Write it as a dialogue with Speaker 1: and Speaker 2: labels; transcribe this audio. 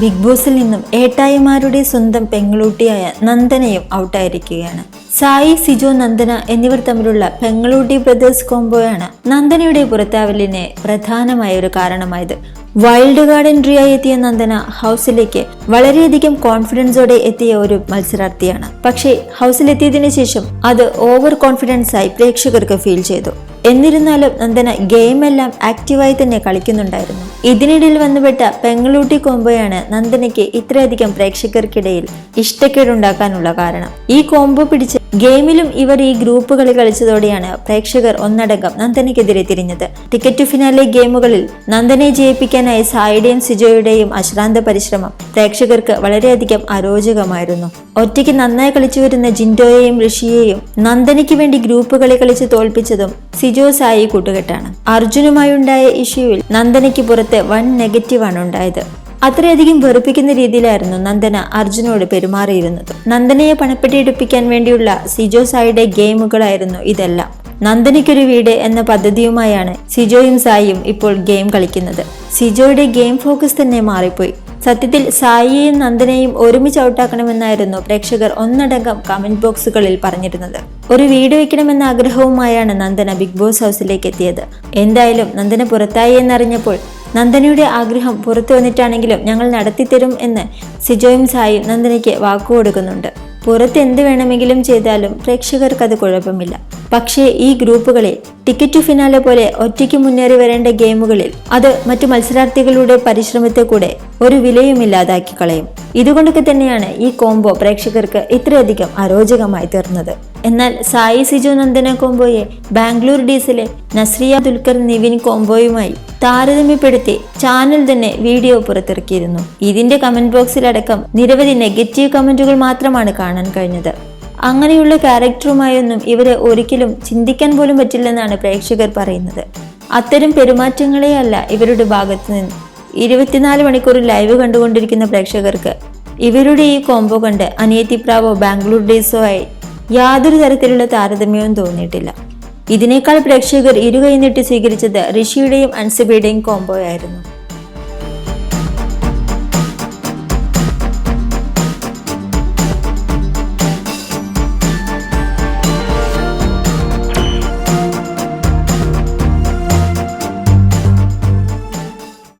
Speaker 1: Big ബോസിൽ നിന്നും ഏട്ടായിമാരുടെ സ്വന്തം പെങ്ങളൂട്ടിയായ നന്ദനയും ഔട്ടായിരിക്കുകയാണ്. സായി സിജോ നന്ദന എന്നിവർ തമ്മിലുള്ള പെങ്ങളൂട്ടി ബ്രദേഴ്സ് കോംബോയാണ് നന്ദനയുടെ പുറത്താവലിന് പ്രധാനമായ ഒരു കാരണമായത്. വൈൽഡ് ഗാർഡൻ എൻട്രിയായി എത്തിയ നന്ദന ഹൗസിലേക്ക് വളരെയധികം കോൺഫിഡൻസോടെ എത്തിയ ഒരു മത്സരാർത്ഥിയാണ്. പക്ഷേ ഹൗസിലെത്തിയതിനു ശേഷം അത് ഓവർ കോൺഫിഡൻസ് ആയി പ്രേക്ഷകർക്ക് ഫീൽ ചെയ്തു. എന്നിരുന്നാലും നന്ദന ഗെയിം എല്ലാം ആക്റ്റീവായി തന്നെ കളിക്കുന്നുണ്ടായിരുന്നു. ഇതിനിടയിൽ വന്നുപെട്ട പെങ്ങളൂട്ടി കോംബോയാണ് നന്ദനയ്ക്ക് ഇത്രയധികം പ്രേക്ഷകർക്കിടയിൽ ഇഷ്ടക്കേടുണ്ടാക്കാനുള്ള കാരണം. ഈ കോംബോ പിടിച്ച് ഗെയിമിലും ഇവർ ഈ ഗ്രൂപ്പ് കളി കളിച്ചതോടെയാണ് പ്രേക്ഷകർ ഒന്നടങ്കം നന്ദനയ്ക്കെതിരെ തിരിഞ്ഞത്. ടിക്കറ്റ് ഫിനാലെ ഗെയിമുകളിൽ നന്ദനെ ജയിപ്പിക്കാനായി സായിയുടെയും സിജോയുടെയും അശ്രാന്ത പരിശ്രമം പ്രേക്ഷകർക്ക് വളരെയധികം അരോചകമായിരുന്നു. ഒറ്റയ്ക്ക് നന്നായി കളിച്ചു വരുന്ന ജിൻഡോയെയും ഋഷിയെയും നന്ദനയ്ക്ക് വേണ്ടി ഗ്രൂപ്പ് കളി കളിച്ച് തോൽപ്പിച്ചതും സിജോ സായി കൂട്ടുകെട്ടാണ്. അർജുനുമായുണ്ടായ ഇഷ്യൂവിൽ നന്ദനയ്ക്ക് പുറത്ത് വൺ നെഗറ്റീവാണ് ഉണ്ടായത്. അത്രയധികം വെറുപ്പിക്കുന്ന രീതിയിലായിരുന്നു നന്ദന അർജുനോട് പെരുമാറിയിരുന്നത്. നന്ദനയെ പണപ്പെട്ടിയെടുപ്പിക്കാൻ വേണ്ടിയുള്ള സിജോ സായിയുടെ ഗെയിമുകളായിരുന്നു ഇതെല്ലാം. നന്ദനയ്ക്കൊരു വീട് എന്ന പദ്ധതിയുമായാണ് സിജോയും സായിയും ഇപ്പോൾ ഗെയിം കളിക്കുന്നത്. സിജോയുടെ ഗെയിം ഫോക്കസ് തന്നെ മാറിപ്പോയി. സത്യത്തിൽ സായിയെയും നന്ദനെയും ഒരുമിച്ച് ഔട്ടാക്കണമെന്നായിരുന്നു പ്രേക്ഷകർ ഒന്നടങ്കം കമന്റ് ബോക്സുകളിൽ പറഞ്ഞിരുന്നത്. ഒരു വീട് വയ്ക്കണമെന്ന ആഗ്രഹവുമായാണ് നന്ദന ബിഗ് ബോസ് ഹൗസിലേക്ക് എത്തിയത്. എന്തായാലും നന്ദന പുറത്തായി എന്നറിഞ്ഞപ്പോൾ നന്ദനയുടെ ആഗ്രഹം പുറത്തു വന്നിട്ടാണെങ്കിലും ഞങ്ങൾ നടത്തിത്തരും എന്ന് സിജോയും സായും നന്ദനയ്ക്ക് വാക്കുകൊടുക്കുന്നുണ്ട്. പുറത്ത് എന്ത് വേണമെങ്കിലും ചെയ്താലും പ്രേക്ഷകർക്കത് കുഴപ്പമില്ല. പക്ഷേ ഈ ഗ്രൂപ്പുകളിൽ ടിക്കറ്റ് ഫിനാലെ പോലെ ഒറ്റയ്ക്ക് മുന്നേറി വരേണ്ട ഗെയിമുകളിൽ അത് മറ്റു മത്സരാർത്ഥികളുടെ പരിശ്രമത്തെ കൂടെ ഒരു വിലയും ഇല്ലാതാക്കി കളയും. ഇതുകൊണ്ടൊക്കെ തന്നെയാണ് ഈ കോംബോ പ്രേക്ഷകർക്ക് ഇത്രയധികം അരോചകമായി തീർന്നത്. എന്നാൽ സായി സിജു നന്ദന കോംബോയെ ബാംഗ്ലൂർ ഡീസിലെ നസ്രിയ ദുൽഖർ നിവിൻ കോംബോയുമായി താരതമ്യപ്പെടുത്തി ചാനൽ തന്നെ വീഡിയോ പുറത്തിറക്കിയിരുന്നു. ഇതിന്റെ കമന്റ് ബോക്സിലടക്കം നിരവധി നെഗറ്റീവ് കമന്റുകൾ മാത്രമാണ് കാണാൻ കഴിഞ്ഞത്. അങ്ങനെയുള്ള ക്യാരക്ടറുമായൊന്നും ഇവരെ ഒരിക്കലും ചിന്തിക്കാൻ പോലും പറ്റില്ലെന്നാണ് പ്രേക്ഷകർ പറയുന്നത്. അത്തരം പെരുമാറ്റങ്ങളെയല്ല ഇവരുടെ ഭാഗത്ത് നിന്ന്. ഇരുപത്തിനാല് മണിക്കൂർ ലൈവ് കണ്ടുകൊണ്ടിരിക്കുന്ന പ്രേക്ഷകർക്ക് ഇവരുടെ ഈ കോംബോ കണ്ട് അനിയത്തി പ്രാവോ ബാംഗ്ലൂർ ഡേയ്സോ ആയി യാതൊരു തരത്തിലുള്ള താരതമ്യവും തോന്നിയിട്ടില്ല. ഇതിനേക്കാൾ പ്രേക്ഷകർ ഇരുകൈ നീട്ടി സ്വീകരിച്ചത് ഋഷിയുടെയും അൻസിബയുടെയും കോംബോ ആയിരുന്നു